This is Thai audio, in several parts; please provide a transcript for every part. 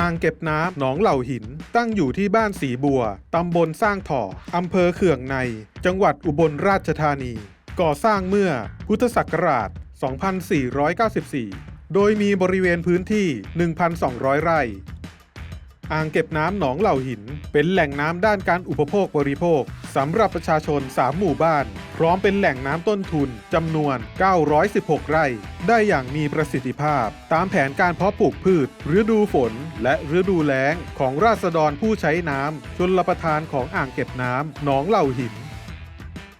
อ่างเก็บน้ำหนองเหล่าหิน ตั้งอยู่ที่บ้านสีบัว ตำบลสร้างถ่ออำเภอเขื่องใน จังหวัดอุบลราชธานี ก่อสร้างเมื่อพุทธศักราช 2494 โดยมีบริเวณพื้นที่ 1,200 ไร่อ่างเก็บน้ำหนองเหล่าหิน เป็นแหล่งน้ำด้านการอุปโภคบริโภค สำหรับประชาชน 3 หมู่บ้าน พร้อมเป็นแหล่งน้ำต้นทุนจำนวน 916 ไร่ ได้อย่างมีประสิทธิภาพ ตามแผนการเพาะปลูกพืช ฤดูฝน และฤดูแล้ง ของราษฎรผู้ใช้น้ำชนรับประทานของอ่างเก็บน้ำหนองเหล่าหิน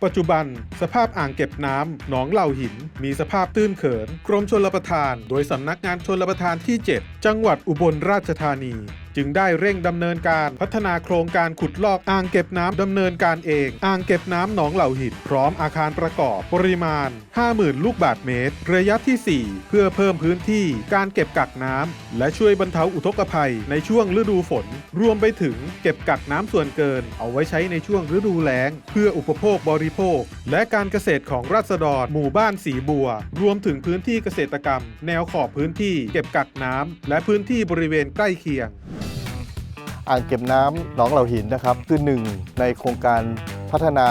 ปัจจุบัน สภาพอ่างเก็บน้ำหนองเหล่าหิน มีสภาพตื้นเขิน กรมชลประทาน โดยสำนักงานชลประทานที่ 7 จังหวัดอุบลราชธานี จึงได้เร่งดำเนินการพัฒนาโครงการขุดลอกอ่างเก็บน้ำดำเนินการเอง อ่างเก็บน้ำหนองเหล่าหินพร้อมอาคารประกอบปริมาณ 50,000 ลูกบาศก์เมตร ระยะที่ 4 เพื่อเพิ่มพื้นที่การเก็บกักน้ำและช่วยบรรเทาอุทกภัยในช่วงฤดูฝน รวมไปถึงเก็บกักน้ำส่วนเกิน เอาไว้ใช้ในช่วงฤดูแล้ง เพื่ออุปโภคบริโภค และการเกษตรของราษฎรหมู่บ้านสีบัว รวมถึงพื้นที่เกษตรกรรม แนวขอบพื้นที่เก็บกักน้ำและพื้นที่บริเวณใกล้เคียง อ่างเก็บน้ำหนองเหล่าหินนะครับ คือหนึ่งในโครงการพัฒนา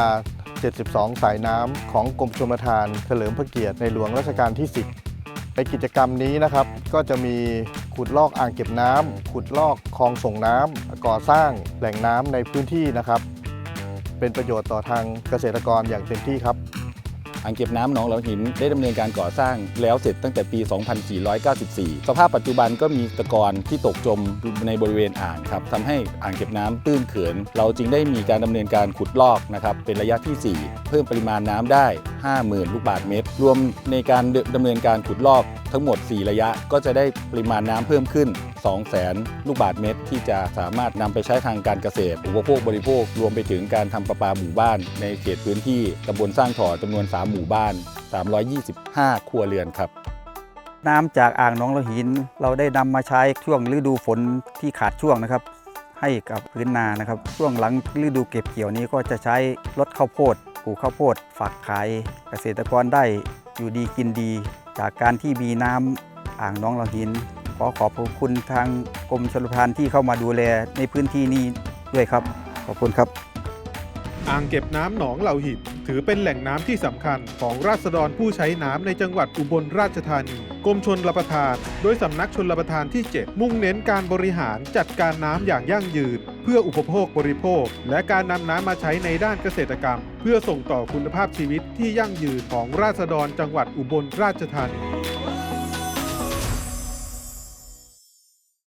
72 สายน้ำของกรมชลประทานเฉลิมพระเกียรติในหลวงรัชกาลที่ 10 ในกิจกรรมนี้นะครับ ก็จะมีขุดลอกอ่างเก็บน้ำขุดลอกคลองส่งน้ำก่อสร้างแหล่งน้ำในพื้นที่นะครับ เป็นประโยชน์ต่อทางเกษตรกรอย่างเต็มที่ครับ อ่างเก็บน้ำหนองเหลาหินได้ดำเนินการก่อสร้างแล้วเสร็จตั้งแต่ปี 2494 สภาพปัจจุบันก็มีตะกอนที่ตกจมในบริเวณอ่างครับทำให้อ่างเก็บน้ำตื้นเขิน เราจึงได้มีการดำเนินการขุดลอกนะครับเป็นระยะที่ 4 เพิ่มปริมาณน้ำได้ 50,000 ลูกบาศก์เมตร รวมในการดำเนินการขุดลอกทั้งหมด 4 ระยะก็จะได้ปริมาณน้ำเพิ่มขึ้น 200,000 ลูกบาศก์เมตร ที่จะสามารถนำไปใช้ทางการเกษตร อุปโภคบริโภค รวมไปถึงการทำประปาหมู่บ้าน ในเขตพื้นที่ตำบลสร้างถ่อจำนวน 3 หมู่บ้าน 325 ครัวเรือนครับน้ำจากอ่างหนองละหิน เราได้นำมาใช้ช่วงฤดูฝนที่ขาดช่วงนะครับ ให้กับพื้นนานะครับ ช่วงหลังฤดูเก็บเกี่ยวนี้ก็จะใช้รถข้าวโพดปลูกข้าวโพดฝากขายเกษตรกรได้อยู่ดีกินดี จากการที่มีน้ำอ่างหนองละหิน ขอขอบพระคุณทางกรมชลประทานที่เข้ามาดูแลในพื้นที่นี้ด้วยครับ ขอบคุณครับ อ่างเก็บน้ำหนองเหล่าหินถือเป็นแหล่งน้ำที่สำคัญของราษฎรผู้ใช้น้ำในจังหวัดอุบลราชธานีกรมชนรับประทาน โดยสำนักชนรับประทานที่ 7 มุ่งเน้นการบริหารจัดการน้ำอย่างยั่งยืน เพื่ออุปโภคบริโภค และการนำน้ำมาใช้ในด้านเกษตรกรรม เพื่อส่งต่อคุณภาพชีวิตที่ยั่งยืนของราษฎรจังหวัดอุบลราชธานี